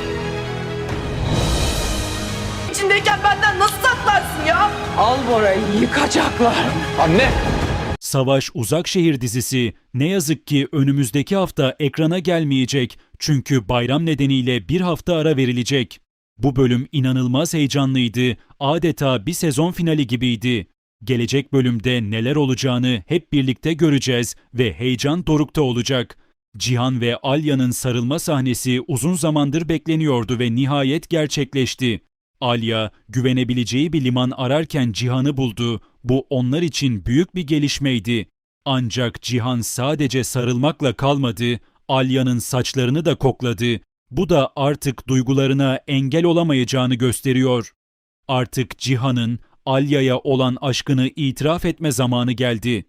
baba. İçindeyken benden nasıl saklarsın ya? Al Bora'yı yıkacaklar. Anne! Savaş Uzakşehir dizisi ne yazık ki önümüzdeki hafta ekrana gelmeyecek çünkü bayram nedeniyle bir hafta ara verilecek. Bu bölüm inanılmaz heyecanlıydı, adeta bir sezon finali gibiydi. Gelecek bölümde neler olacağını hep birlikte göreceğiz ve heyecan dorukta olacak. Cihan ve Alya'nın sarılma sahnesi uzun zamandır bekleniyordu ve nihayet gerçekleşti. Alya, güvenebileceği bir liman ararken Cihan'ı buldu. Bu onlar için büyük bir gelişmeydi. Ancak Cihan sadece sarılmakla kalmadı, Alya'nın saçlarını da kokladı. Bu da artık duygularına engel olamayacağını gösteriyor. Artık Cihan'ın Alya'ya olan aşkını itiraf etme zamanı geldi.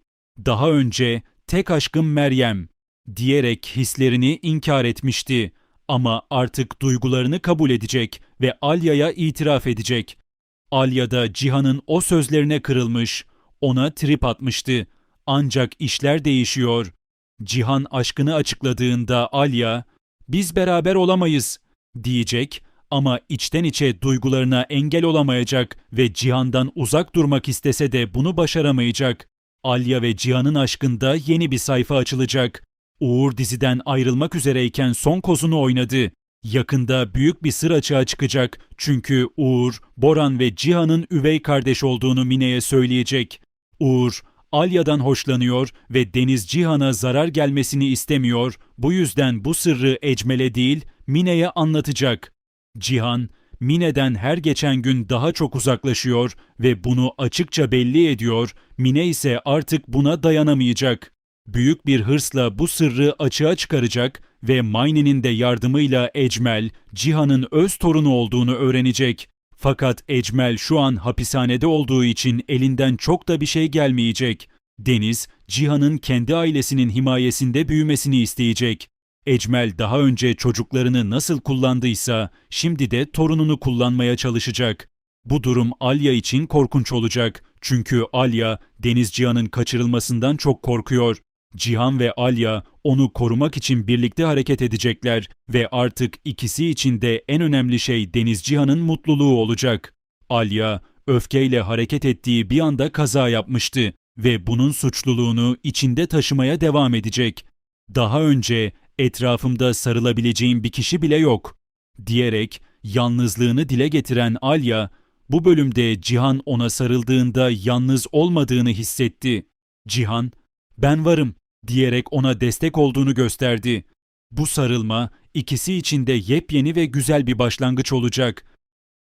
Daha önce tek aşkım Meryem diyerek hislerini inkar etmişti. Ama artık duygularını kabul edecek ve Alya'ya itiraf edecek. Alya da Cihan'ın o sözlerine kırılmış, ona trip atmıştı. Ancak işler değişiyor. Cihan aşkını açıkladığında Alya, biz beraber olamayız diyecek ama içten içe duygularına engel olamayacak ve Cihan'dan uzak durmak istese de bunu başaramayacak. Alya ve Cihan'ın aşkında yeni bir sayfa açılacak. Uğur diziden ayrılmak üzereyken son kozunu oynadı. Yakında büyük bir sır açığa çıkacak çünkü Uğur, Boran ve Cihan'ın üvey kardeş olduğunu Mine'ye söyleyecek. Uğur, Alya'dan hoşlanıyor ve Deniz Cihan'a zarar gelmesini istemiyor. Bu yüzden bu sırrı Ecmel'e değil, Mine'ye anlatacak. Cihan, Mine'den her geçen gün daha çok uzaklaşıyor ve bunu açıkça belli ediyor. Mine ise artık buna dayanamayacak. Büyük bir hırsla bu sırrı açığa çıkaracak ve Mayne'nin de yardımıyla Ecmel, Cihan'ın öz torunu olduğunu öğrenecek. Fakat Ecmel şu an hapishanede olduğu için elinden çok da bir şey gelmeyecek. Deniz, Cihan'ın kendi ailesinin himayesinde büyümesini isteyecek. Ecmel daha önce çocuklarını nasıl kullandıysa şimdi de torununu kullanmaya çalışacak. Bu durum Alya için korkunç olacak. Çünkü Alya, Deniz Cihan'ın kaçırılmasından çok korkuyor. Cihan ve Alya onu korumak için birlikte hareket edecekler ve artık ikisi için de en önemli şey Deniz Cihan'ın mutluluğu olacak. Alya, öfkeyle hareket ettiği bir anda kaza yapmıştı ve bunun suçluluğunu içinde taşımaya devam edecek. Daha önce etrafımda sarılabileceğim bir kişi bile yok diyerek yalnızlığını dile getiren Alya, bu bölümde Cihan ona sarıldığında yalnız olmadığını hissetti. Cihan, ben varım diyerek ona destek olduğunu gösterdi. Bu sarılma ikisi için de yepyeni ve güzel bir başlangıç olacak.